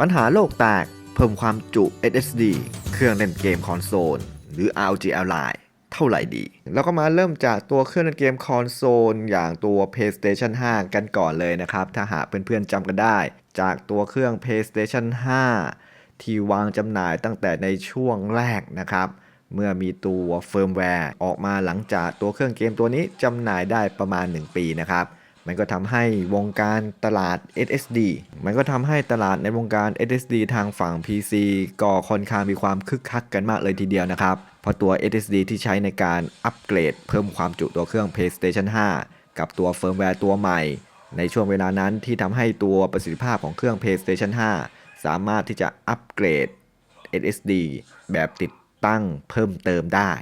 ปัญหาโลกแตก เพิ่มความจุ SSD เครื่องเล่นเกมคอนโซล หรือ ROG Ally เท่าไหร่ดี แล้วก็มาเริ่มจากตัวเครื่องเล่นเกมคอนโซล อย่างตัว PlayStation 5 กันก่อนเลยนะครับ ถ้าหากเพื่อนๆจำกันได้ จากตัวเครื่อง PlayStation 5 ที่วางจำหน่ายตั้งแต่ในช่วงแรกนะครับ เมื่อมีตัวเฟิร์มแวร์ออกมาหลังจากตัวเครื่องเกมตัวนี้จำหน่ายได้ประมาณ 1 ปีนะครับ มันก็ทำให้วงการตลาด SSD มันก็ทำให้ตลาดในวงการ SSD ทางฝั่ง PC ก็ค่อนข้างมีความคึกคักกันมากเลยทีเดียวนะครับ เพราะตัว SSD ที่ใช้ในการอัปเกรดเพิ่มความจุตัวเครื่อง PlayStation 5 กับตัวเฟิร์มแวร์ตัวใหม่ ในช่วงเวลานั้นที่ทำให้ตัวประสิทธิภาพของเครื่อง PlayStation 5 สามารถที่จะอัปเกรด SSD แบบติดตั้งเพิ่มเติมได้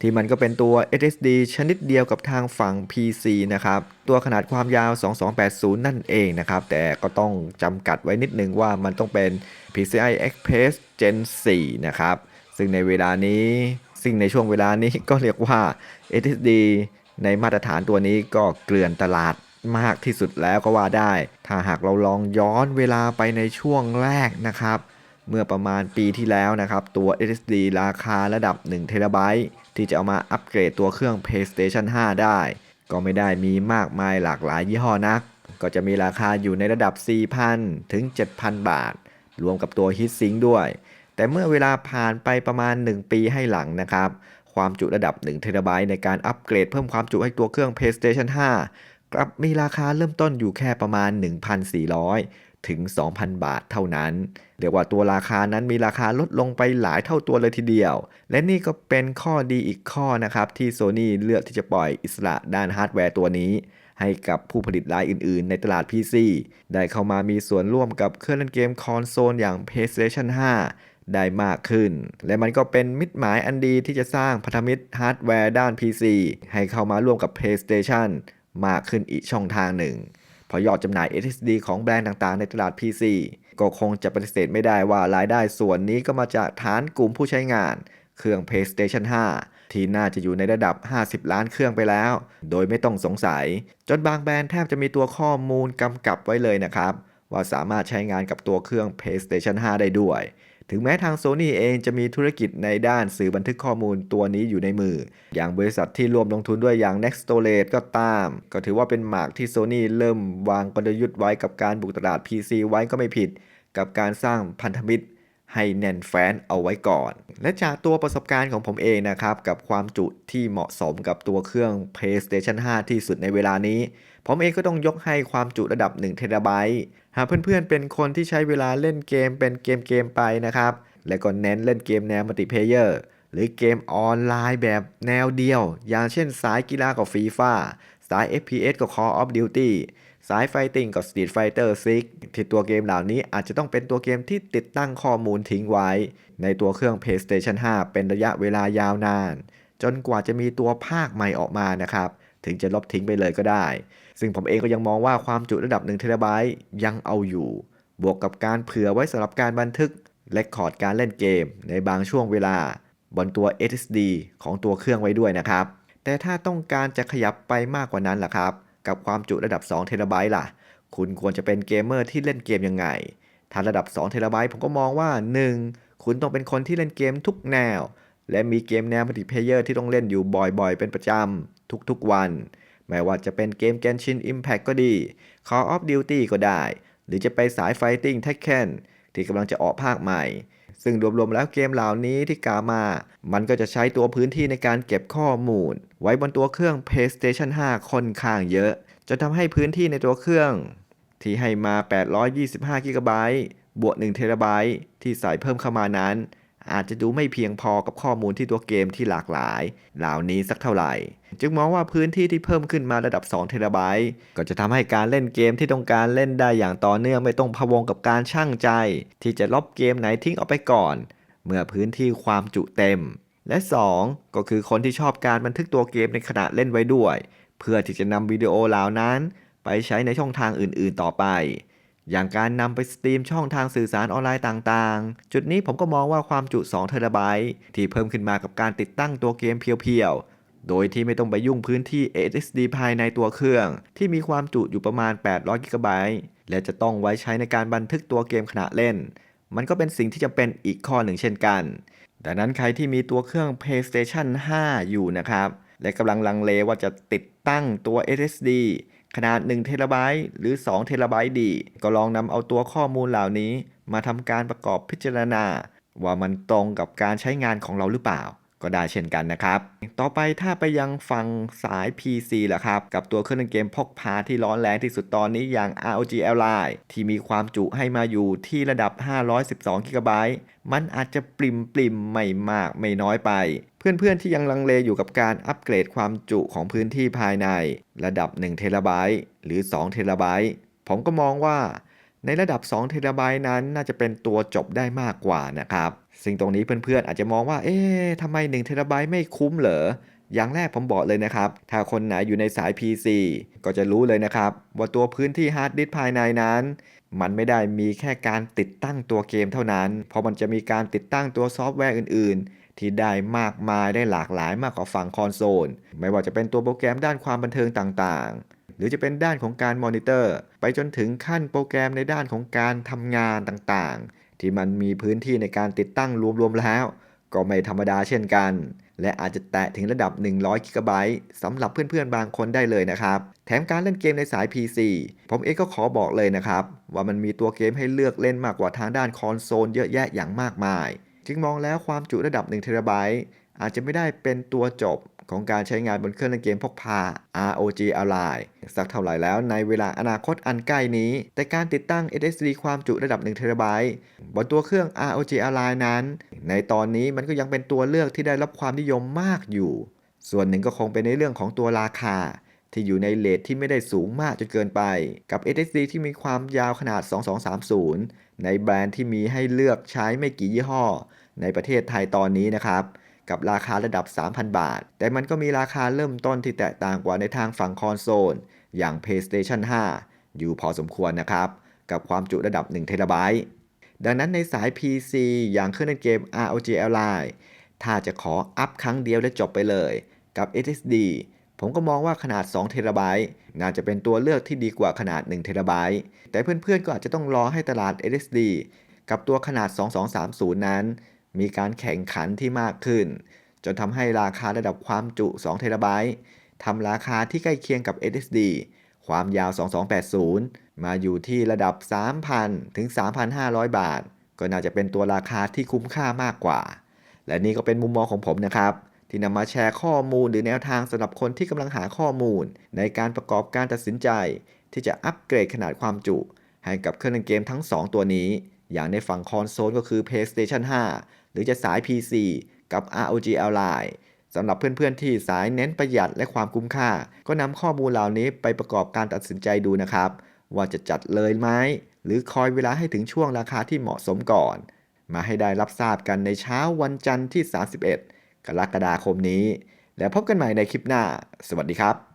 ที่มันก็เป็นตัว SSD ชนิดเดียวกับทางฝั่ง PC นะครับ ตัวขนาดความยาว 2280 นั่นเองนะครับ แต่ก็ต้องจำกัดไว้นิดนึงว่ามันต้องเป็น PCI Express Gen 4 นะครับ ซึ่งในเวลานี้ ซึ่งในช่วงเวลานี้ก็เรียกว่า SSD ในมาตรฐานตัวนี้ก็เกลื่อนตลาดมากที่สุดแล้วก็ว่าได้ ถ้าหากเราลองย้อนเวลาไปในช่วงแรกนะครับ เมื่อประมาณปีที่แล้วนะครับ ตัว SSD ราคาระดับ 1 t b ที่จะเอามาอัปเกรดตัวเครื่อง PlayStation 5 ได้ ก็ไม่ได้มีมากมายหลากหลายยี่ห้อนัก ก็จะมีราคาอยู่ในระดับ 4,000 ถึง 7,000 บาท รวมกับตัว Heatsink ด้วย แต่เมื่อเวลาผ่านไปประมาณ 1 ปีให้หลังนะครับ ความจุระดับ 1 t b ในการอัปเกรดเพิ่มความจุให้ตัวเครื่อง PlayStation 5 กลับมีราคาเริ่มต้นอยู่แค่ประมาณ 1,400 ถึง 2,000 บาทเท่านั้น เรียกว่าตัวราคานั้นมีราคาลดลงไปหลายเท่าตัวเลยทีเดียว และนี่ก็เป็นข้อดีอีกข้อนะครับ ที่ Sony เลือกที่จะปล่อยอิสระด้านฮาร์ดแวร์ตัวนี้ ให้กับผู้ผลิตรายอื่น ๆ ในตลาด PC ได้เข้ามามีส่วนร่วมกับเครื่องเล่นเกมคอนโซลอย่าง PlayStation 5 ได้มากขึ้น และมันก็เป็นมิตรหมายอันดีที่จะสร้างพันธมิตรฮาร์ดแวร์ด้าน PC ให้เข้ามาร่วมกับ PlayStation มากขึ้นอีกช่องทางหนึ่ง พอยอดจำหน่าย SSD ของแบรนด์ต่างๆ ในตลาด PC ก็คงจะปฏิเสธไม่ได้ว่ารายได้ส่วนนี้ก็มาจากฐานกลุ่มผู้ใช้งาน เครื่อง PlayStation 5 ที่น่าจะอยู่ในระดับ 50 ล้านเครื่องไปแล้ว โดยไม่ต้องสงสัย จนบางแบรนด์แทบจะมีตัวข้อมูลกำกับไว้เลยนะครับ ว่าสามารถใช้งานกับตัวเครื่อง PlayStation 5 ได้ด้วย ถึงแม้ทาง Sony เองจะมีธุรกิจในด้านสื่อบันทึกข้อมูลตัวนี้อยู่ในมือ อย่างบริษัทที่รวมลงทุนด้วยอย่าง Next o r a t e ก็ตาม ก็ถือว่าเป็นหมากที่ Sony เริ่มวางกลยุทธ์ไว้กับการบุกตลาด PC ไว้ก็ไม่ผิด กับการสร้างพันธมิตร ให้แน่นแฟ้นเอาไว้ก่อน และจากตัวประสบการณ์ของผมเองนะครับ กับความจุที่เหมาะสมกับตัวเครื่อง PlayStation 5 ที่สุดในเวลานี้ ผมเองก็ต้องยกให้ความจุระดับ1 t b หากเพื่อนๆ เป็นคนที่ใช้เวลาเล่นเกมเป็นเกมเกมๆไปนะครับ และก็เน้นเล่นเกมแนวมัลติเพเยอร์หรือเกมออนไลน์แบบแนวเดียว อย่างเช่นสายกีฬากับฟีฟ่าสาย FPS กับ Call of Duty สายไฟติงกับ Street Fighter 6 ที่ตัวเกมเหล่านี้อาจจะต้องเป็นตัวเกมที่ติดตั้งข้อมูลทิ้งไว้ ในตัวเครื่อง PlayStation 5 เป็นระยะเวลายาวนาน จนกว่าจะมีตัวภาคใหม่ออกมานะครับ ถึงจะลบทิ้งไปเลยก็ได้ ซึ่งผมเองก็ยังมองว่าความจุระดับ1 t b ยังเอาอยู่ บวกกับการเผื่อไว้สำหรับการบันทึกและคอร์ดการเล่นเกม ในบางช่วงเวลา บนตัว SSD ของตัวเครื่องไว้ด้วยนะครับ แต่ถ้าต้องการจะขยับไปมากกว่านั้นล่ะครับ กับความจุระดับ2 t b ล่ะ คุณควรจะเป็นเกมเมอร์ที่เล่นเกมยังไง ถ้าระดับ2 t b ผมก็มองว่า 1. คุณต้องเป็นคนที่เล่นเกมทุกแนว และมีเกมแนวมัลติเพเยอร์ที่ต้องเล่นอยู่บ่อยๆ เป็นประจำทุกๆวันไม่ว่าจะเป็นเกม Genshin Impact ก็ดี Call of Duty ก็ได้ หรือจะไปสาย Fighting Tekken ที่กำลังจะออกภาคใหม่ ซึ่งรวมๆแล้วเกมเหล่านี้ที่กล่าวมา มันก็จะใช้ตัวพื้นที่ในการเก็บข้อมูล ไว้บนตัวเครื่อง PlayStation 5 ค่อนข้างเยอะ จนทำให้พื้นที่ในตัวเครื่อง ที่ให้มา 825กิกะไบต์บวก1เทราไบต์ที่ใส่เพิ่มเข้ามานั้น อาจจะดูไม่เพียงพอกับข้อมูลที่ตัวเกมที่หลากหลาย เหล่านี้สักเท่าไหร่ จึงมองว่าพื้นที่ที่เพิ่มขึ้นมาระดับ2เทราไบต์ก็จะทำให้การเล่นเกมที่ต้องการเล่นได้อย่างต่อเนื่องไม่ต้องพะวงกับการช่างใจ ที่จะลบเกมไหนทิ้งออกไปก่อน เมื่อพื้นที่ความจุเต็ม และ 2 ก็คือคนที่ชอบการบันทึกตัวเกมในขณะเล่นไว้ด้วย เพื่อที่จะนำวิดีโอเหล่านั้น ไปใช้ในช่องทางอื่น ๆ ต่อไป อย่างการนำไปสตรีมช่องทางสื่อสารออนไลน์ต่างๆ จุดนี้ผมก็มองว่าความจุ2เทราไบต์ที่เพิ่มขึ้นมากับการติดตั้งตัวเกมเพียวๆ โดยที่ไม่ต้องไปยุ่งพื้นที่ SSD ภายในตัวเครื่อง ที่มีความจุอยู่ประมาณ 800 g b และจะต้องไว้ใช้ในการบันทึกตัวเกมขณะเล่น มันก็เป็นสิ่งที่จำเป็นอีกข้อหนึ่งเช่นกัน ดังนั้นใครที่มีตัวเครื่อง PlayStation 5 อยู่นะครับ และกำลังลังเลว่าจะติดตั้งตัว SSD ขนาด1 t b หรือ2 t b ดี ก็ลองนำเอาตัวข้อมูลเหล่านี้มาทำการประกอบพิจารณา ว่ามันตรงกับการใช้งานของเราหรือเปล่า ก็ได้เช่นกันนะครับ ต่อไปถ้าไปยังฝั่งสาย PC ล่ะครับ กับตัวเครื่องเล่นเกมพกพาที่ร้อนแรงที่สุดตอนนี้อย่าง ROG Ally ที่มีความจุให้มาอยู่ที่ระดับ 512 g b มันอาจจะปริมปริมไม่มากไม่น้อยไป เพื่อนๆที่ยังลังเลอยู่กับการอัปเกรดความจุของพื้นที่ภายใน ระดับ1เทราไบต์หรือ2เทราไบต์ผมก็มองว่า ในระดับ2เทราไบต์นั้นน่าจะเป็นตัวจบได้มากกว่านะครับซึ่งตรงนี้เพื่อนๆอาจจะมองว่า เอ๊ะทำไม1เทราไบต์ไม่คุ้มเหรออย่างแรกผมบอกเลยนะครับ ถ้าคนไหนอยู่ในสาย PC ก็จะรู้เลยนะครับ ว่าตัวพื้นที่ฮาร์ดดิสก์ภายในนั้น มันไม่ได้มีแค่การติดตั้งตัวเกมเท่านั้น เพราะมันจะมีการติดตั้งตัวซอฟต์แวร์อื่นๆที่ได้มากมายได้หลากหลายมากกว่าฝั่งคอนโซล ไม่ว่าจะเป็นตัวโปรแกรมด้านความบันเทิงต่างๆ หรือจะเป็นด้านของการมอนิเตอร์ ไปจนถึงขั้นโปรแกรมในด้านของการทำงานต่างๆ ที่มันมีพื้นที่ในการติดตั้งรวมๆแล้ว ก็ไม่ธรรมดาเช่นกัน และอาจจะแตะถึงระดับ 100 g b สำหรับเพื่อนๆ บางคนได้เลยนะครับ แถมการเล่นเกมในสาย PC ผมเองก็ขอบอกเลยนะครับ ว่ามันมีตัวเกมให้เลือกเล่นมากกว่าทางด้านคอนโซลเยอะแยะอย่างมากมาย จึงมองแล้วความจุระดับ1 t b อาจจะไม่ได้เป็นตัวจบของการใช้งานบนเครื่องเล่นเกมพกพา ROG Ally สักเท่าไหร่แล้วในเวลาอนาคตอันใกล้นี้ แต่การติดตั้ง SSD ความจุระดับ 1 t b บนตัวเครื่อง ROG Ally นั้น ในตอนนี้มันก็ยังเป็นตัวเลือกที่ได้รับความนิยมมากอยู่ ส่วนหนึ่งก็คงเป็นในเรื่องของตัวราคา ที่อยู่ในเลทที่ไม่ได้สูงมากจนเกินไป กับ SSD ที่มีความยาวขนาด 2230 ในแบรนด์ที่มีให้เลือกใช้ไม่กี่ยี่ห้อ ในประเทศไทยตอนนี้นะครับ กับราคาระดับ 3,000 บาท แต่มันก็มีราคาเริ่มต้นที่แตกต่างกว่าในทางฝั่งคอนโซล อย่าง PlayStation 5 อยู่พอสมควรนะครับ กับความจุระดับ1 t b ดังนั้นในสาย PC อย่างเครื่องเล่นเกม ROG Ally ถ้าจะขออัพครั้งเดียวและจบไปเลย กับ SSD ผมก็มองว่าขนาด2 t b น่าจะเป็นตัวเลือกที่ดีกว่าขนาด1 t b แต่เพื่อนๆก็อาจจะต้องรอให้ตลาด SSD กับตัวขนาด 2230 นั้น มีการแข่งขันที่มากขึ้น จนทำให้ราคาระดับความจุ2 t b ทำราคาที่ใกล้เคียงกับ SSD ความยาว 2280 มาอยู่ที่ระดับ 3,000 ถึง 3,500 บาท ก็น่าจะเป็นตัวราคาที่คุ้มค่ามากกว่า และนี่ก็เป็นมุมมองของผมนะครับ ที่นำมาแชร์ข้อมูลหรือแนวทางสำหรับคนที่กำลังหาข้อมูล ในการประกอบการตัดสินใจ ที่จะอัปเกรดขนาดความจุ ให้กับเครื่องเล่นเกมทั้ง 2 ตัวนี้ อย่างในฝั่งคอนโซลก็คือ PlayStation 5 หรือจะสาย PC กับ ROG Ally สำหรับเพื่อนๆที่สายเน้นประหยัดและความคุ้มค่า ก็นำข้อมูลเหล่านี้ไปประกอบการตัดสินใจดูนะครับ ว่าจะจัดเลยไหมหรือคอยเวลาให้ถึงช่วงราคาที่เหมาะสมก่อน มาให้ได้รับทราบกันในเช้าวันจันทร์ที่ 31 กรกฎาคมนี้ แล้วพบกันใหม่ในคลิปหน้า สวัสดีครับ